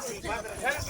Gracias.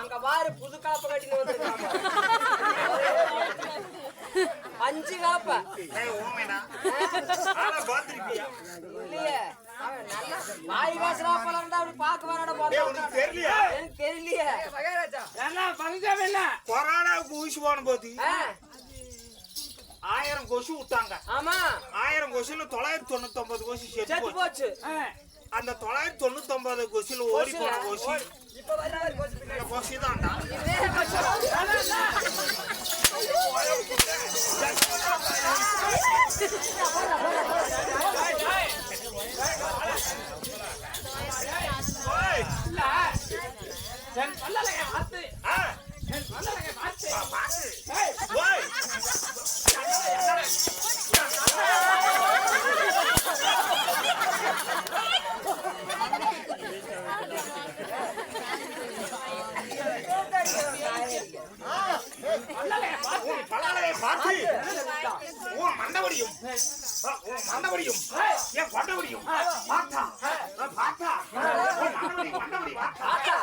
அங்க வாரு புது காப்பு கட்டின்னு வந்திருக்காங்க. அஞ்சு காப்பா. இல்லையே. வாய் இருந்தா அப்படி பாக்க வராட போறேன் தெரியலையா? எனக்கு தெரியலையே. மகாராஜா. ஆயிரம் கொசு விட்டாங்க. ஆமா. ஆயிரம் கொசுல தொள்ளாயிரத்தி தொண்ணூத்தி ஒன்பது கொசு செத்து போச்சு. அந்த தொள்ளாயிரத்தி தொண்ணூத்தி ஒன்பது ஓடி போன கொசி கொசி தான்டா உன் பலாலையை பார்த்து உன் மண்டபடியும் உன் மண்டபடியும் என் கொண்டபடியும் பார்த்தா. பார்த்தா. மண்டபடி பார்த்தா.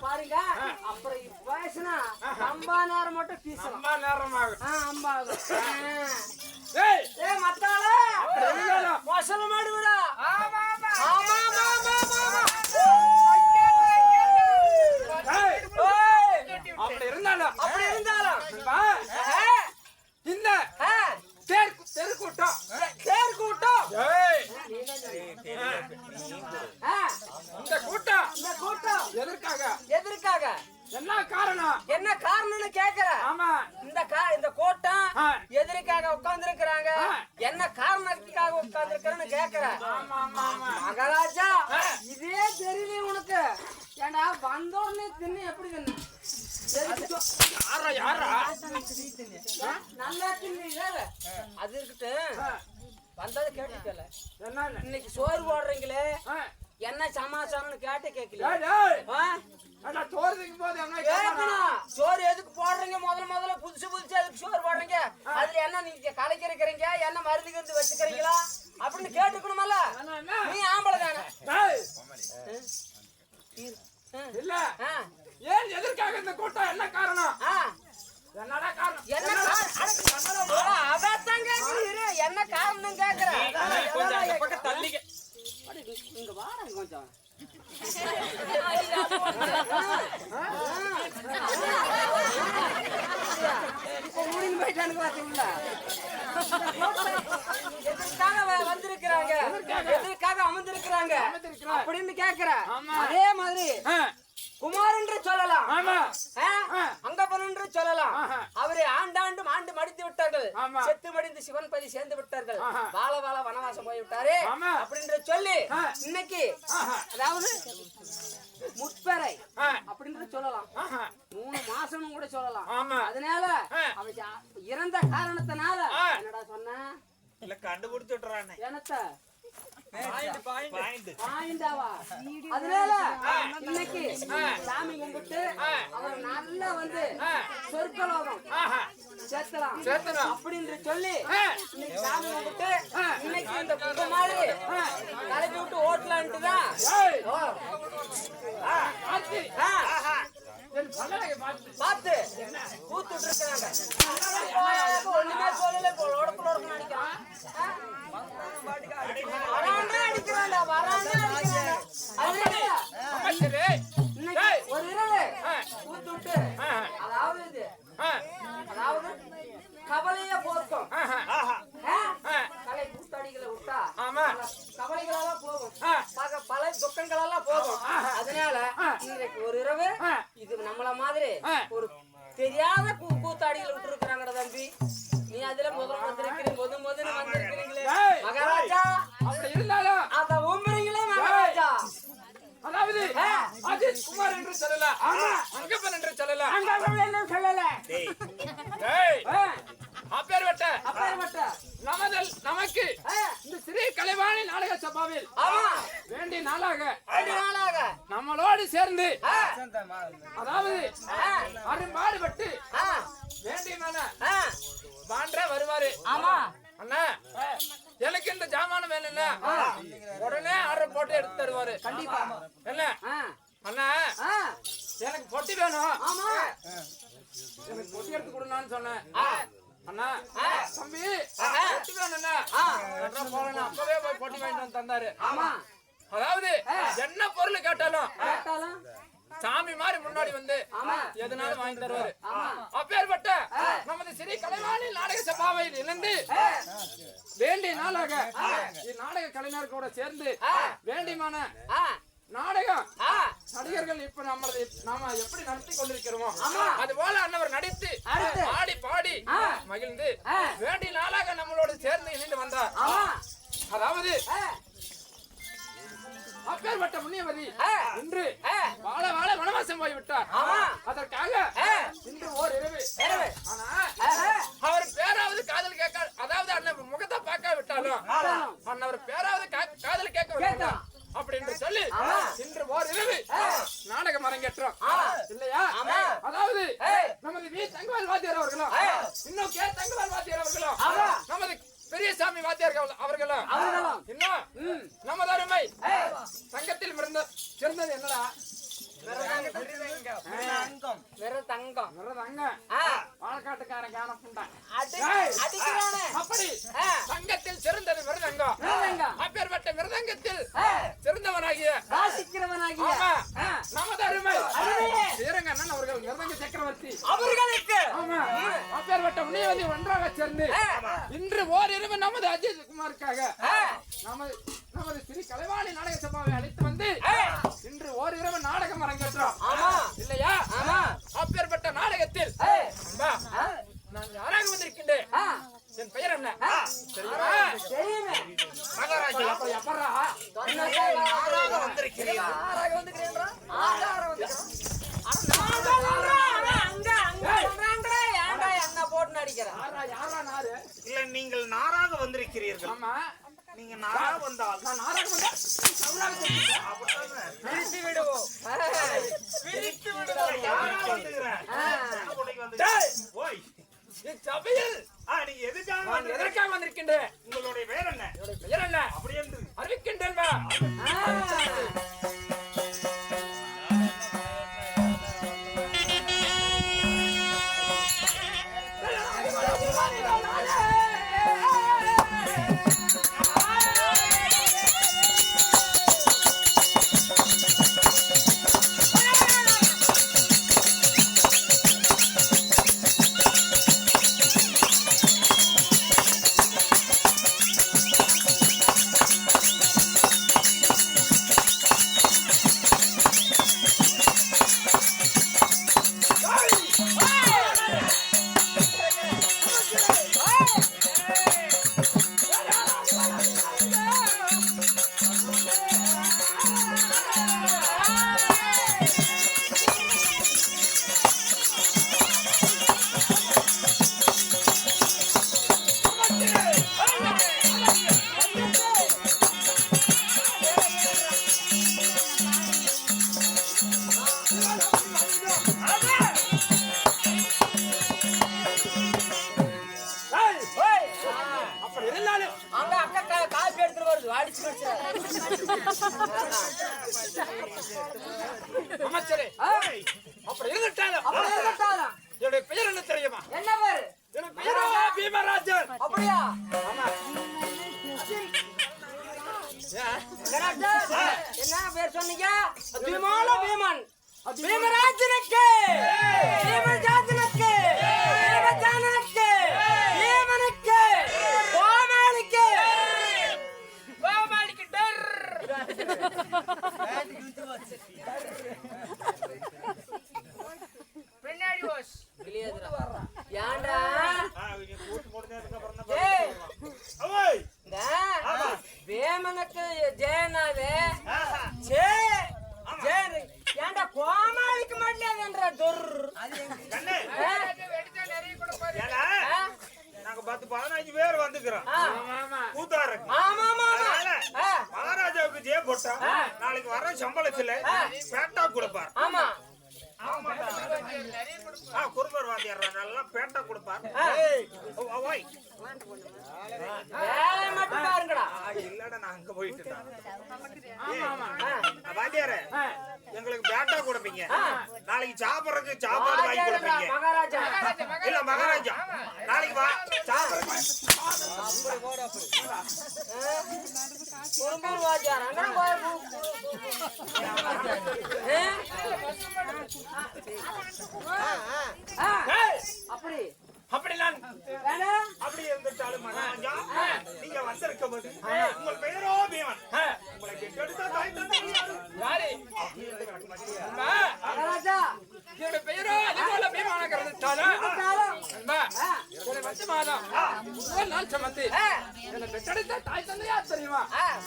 பாருங்க. அப்புறம் பேசுனா நேரம் மட்டும் அம்பா நேரம் ஆகும் அம்பா ஆகும் அது இருக்கட்டு வந்ததை கேட்டுக்கல இன்னைக்கு சோறு போடுறீங்களே என்ன? சமாச்சாரம்னு கேட்ட கேட்கல சோறுக்கு போது சோறு எதுக்கு போடுறீங்க முதல்ல முதல்ல புதுசு புதுசு எதுக்கு சோறு போடுறீங்க அதுல என்ன நீங்க கலக்கிறீங்க என்ன மருந்து கருந்து வச்சுக்கிறீங்களா அப்படின்னு கேட்டுக்கணுமல்ல நீ ஆம்பளை தானே இல்ல ஏன் எதற்காக இந்த கூட்டம்? என்ன காரணம். என்னடா காரணம்? என்ன காரணம்? கேக்குறீரு. என்ன கொஞ்சம் அந்த பக்கம் தள்ளிக்க. இங்க- வாடா கொஞ்சம். வந்திருக்கிறாங்க? எதற்காக? அமர்ந்திருக்கிறாங்க. அப்படின்னு கேக்குற ஆமா. அதே மாதிரி குமார் என்று சொல்லலாம். அங்கப்பன் என்று சொல்லலாம். அவரை ஆண்டாண்டும் ஆண்டு மடித்து விட்டார்கள். செத்து மடிந்து சிவன் பதி சேர்ந்து விட்டார்கள். வாழ வாழ வனவாசம் போய் விட்டாரு ஆமா. அப்படின்னு சொல்லி. இன்னைக்கு. அதாவது முற்பறை ஆ, அப்படின்னு சொல்லலாம். மூணு மாசம்னு கூட சொல்லலாம். அதனால ஜா- இறந்த காரணத்தினால. என்னடா சொன்ன இல்ல கண்டுபிடிச்சு விட்டுறானே பாயிண்டாவா அதனால இன்னைக்கு சாமி கும்பிட்டு அவர் நல்லா வந்து சொர்க்கலோகம் ஆஹா. சேர்த்தலாம். சேர்த்தலாம். அப்படின்னு சொல்லி. இன்னைக்கு சாமி கும்பிட்டு இன்னைக்கு இந்த கும்ப மாதிரி கலப்பி விட்டு ஓட்டலான்ட்டு தான். பார்த்து. கூத்துட்டு இருக்கிறாங்க ஒண்ணுமே சொல்லல உடம்புல உடம்பு அடிக்கிறான்டா அடிக்கிறான்டா. இன்னைக்கு ஒரு இரவு. ஆ. நம்மள மாதிரி நம்மளோடு சேர்ந்து அதாவது ஆ, அரும்பாடுபட்டு ஆ, வேண்டியமான பாண்ட வருவாரு. ஆமா. அண்ணா எனக்கு இந்த ஜாமானம் வேணும்னா உடனே ஆர்டர் போட்டு எடுத்து தருவாரு. கண்டிப்பா. என்ன? அண்ணா எனக்கு பொட்டி வேணும். ஆமா. எனக்கு பொட்டி எடுத்து கொடுனான்னு சொன்னேன். அண்ணா. தம்பி. பொட்டி. அப்புறம் போறேன் அப்பவே போய் பொட்டி வாங்கிட்டு வந்து தந்தாரு. ஆமா. அதாவது என்ன பொருள் கேட்டாலும் கேட்டாலும்? சாமி மாதிரி முன்னாடி வந்து ஆமா. எதனாலும் வாங்கி தருவாரு. அப்பேற்பட்ட நமது ஸ்ரீ கலைவாணி நாடக சபாவையில் இணைந்து வேண்டிய நாளாக இந்நாடக கலைஞர் கூட சேர்ந்து வேண்டியமான நாடகம் நடிகர்கள் இப்ப நம்மளது நாம எப்படி நடத்தி கொண்டிருக்கிறோமோ. அது போல அன்னவர் நடித்து பாடி ஆ. மகிழ்ந்து. வேண்டிய நாளாக நம்மளோடு சேர்ந்து இணைந்து வந்தார். அதாவது அப்பேற்பட்ட முனியவதி. இன்று. வாழ வாழ வனவாசம் போய் விட்டார் ஆமா. அதற்காக. இன்று ஓர் இரவு. ஆனா. அவர் பேராவது காதல் கேட்க அதாவது அண்ணன் முகத்தை பார்க்க விட்டாலும். அண்ணவர் பேராவது காதல் கேட்க விட்டாலும் அப்படின்னு சொல்லி. இன்று ஓர் இரவு நாடகம் அரங்கேற்றம். இல்லையா. அதாவது. நமது வி தங்கவேல் வாத்தியார் அவர்களும் இன்னும் கே தங்கவேல் stop. I'm வந்திருக்கின்றேன் உங்களுடைய பேர் என்ன? பெயர் என்ன? அப்படி என்று அறிவிக்கின்றேன் வா. அமைச்சரே அப்படி இருந்துட்டாலும் என்னுடைய பெயர் என்ன தெரியுமா என்ன பேரு என்னுடைய பீமராஜன் அப்படியா ஆமா என்ன பேர் சொன்னீங்க பீமராஜனுக்கு வேமனுக்கு ஜெயனாவே. சே ஜெயன் ஏன்டா கோமாளிக்கு மட்டும் என்ற தொர்? நாங்க பத்து பதினஞ்சு பேர் வந்துக்கிறோம் ஆ. ஆமா கூத்தாருக்கு ஆமா ஆமா ஆமா அதனால ஆ. மகாராஜாவுக்கு ஜெய போட்டா நாளைக்கு வர சம்பளத்துல பேட்டா கொடுப்பார். ஆமா. குருபர் வாத்தியார் நல்லா பேட்டா கொடுப்பார். இல்லடா நான் அங்க போயிட்டு. வாத்தியாரே. எங்களுக்கு பேட்டா கொடுப்பீங்க. நாளைக்கு சாப்பிடறதுக்கு சாப்பாடு வாங்கி கொடுப்பீங்க. மகாராஜா. இல்ல மகாராஜா நாளைக்கு வா சாப்பிடுறதுக்கு குறும்பூர் வாத்தியார் அங்கன போய் ஏய், அப்படி அப்படி நான் வேணா. அப்படி இருந்துட்டாலும் நீங்க வந்திருக்க போது உங்கள் பெயரோ பீமன். உங்களை கெட்டெடுத்தா தாய் தந்தை. யாரு? என்னுடைய பெயரோ? இருந்தாலும் அன்பா, ஒரு பத்து மாதம் முதல் நாள் சமந்து. என்னை பெற்றெடுத்த தாய் தந்தையா தெரியுமா?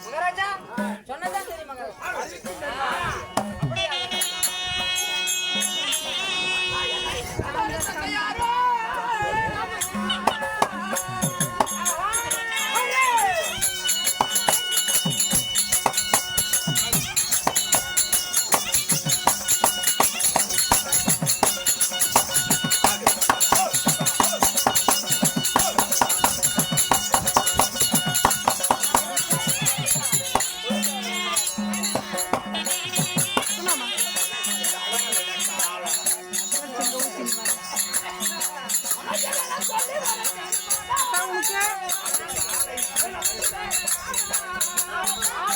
மகாராஜா சொன்னதான் சரி Oh, my God.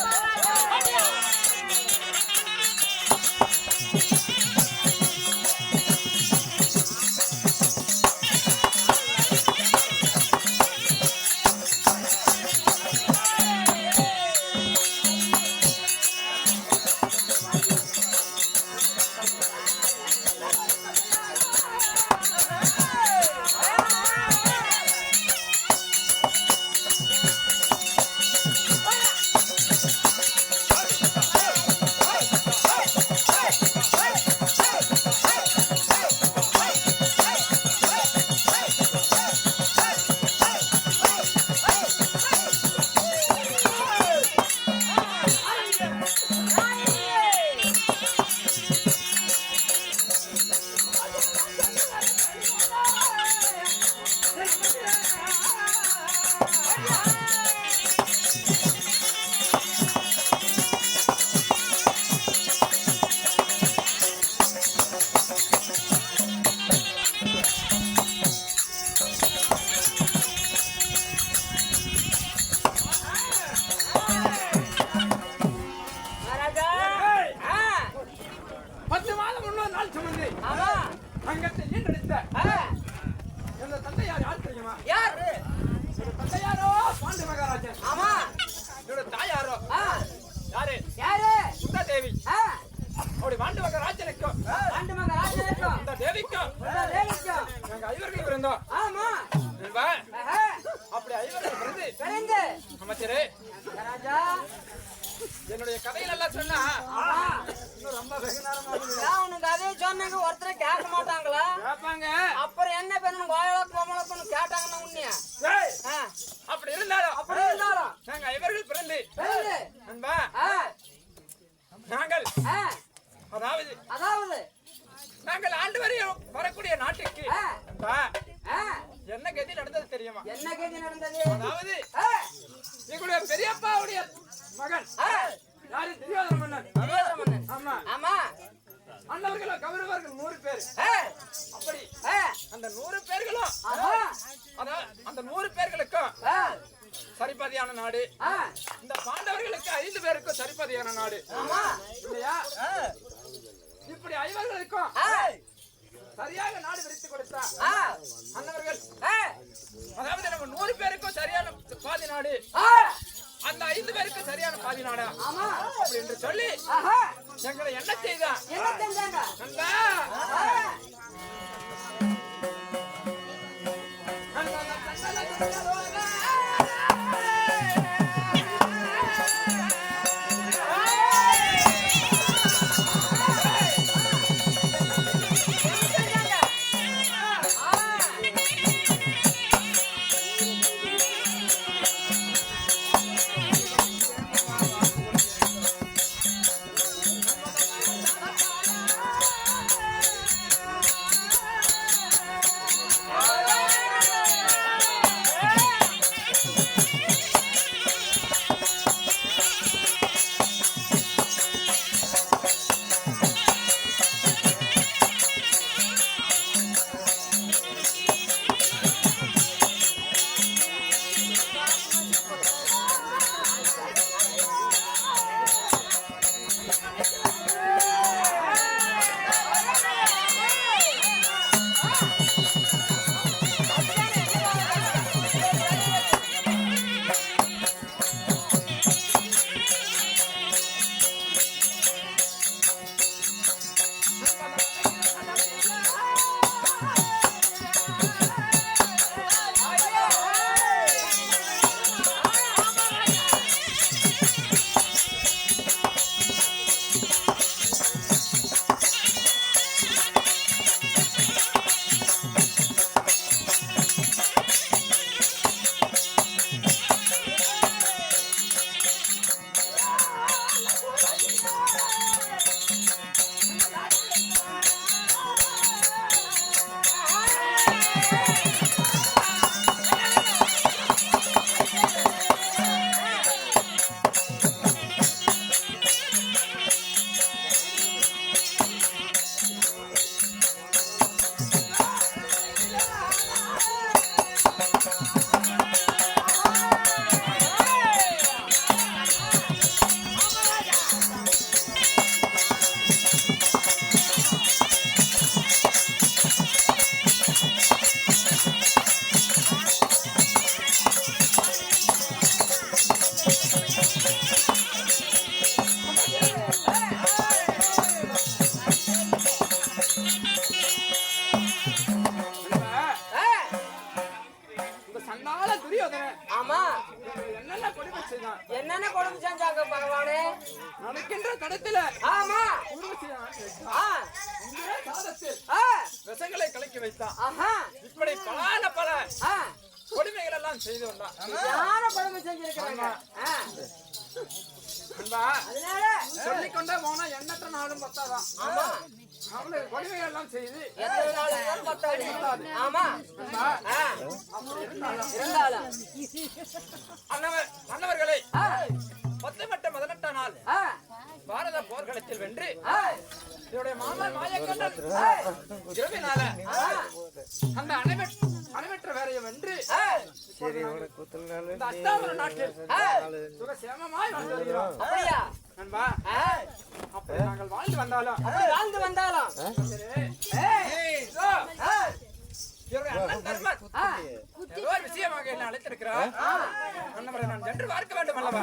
சரியான பாதி நாடா. அப்படின்னு சொல்லி எங்களை என்ன செய்தான் என்ன செஞ்சாங்க? செய்தோம் தான் பழமை செஞ்சிருக்கிறாங்க. அன்பா அதனால சொல்லிக்கொண்டே எண்ணற்ற நாளும் பத்தாதான் ஆமா. அவனுக்கு கொடுமைகள் எல்லாம் செய்து ஆமா. இருந்தாலும். அண்ணவர் அண்ணவர்களை பத்து மட்ட பதினெட்டாம் நாள் பாரத போர்க்களத்தில் வென்று என்னுடைய மாமா மாயக்கண்ணன் அந்த அணைவெற்ற அணைவெற்ற வேலையை வென்று. சரி வாழ்ந்து வந்தாலும் அப்படி வாழ்ந்து வந்தாலும் விஷயமாக என்ன அழைத்திருக்கிறார். நான் சென்று பார்க்க வேண்டும் அல்லவா?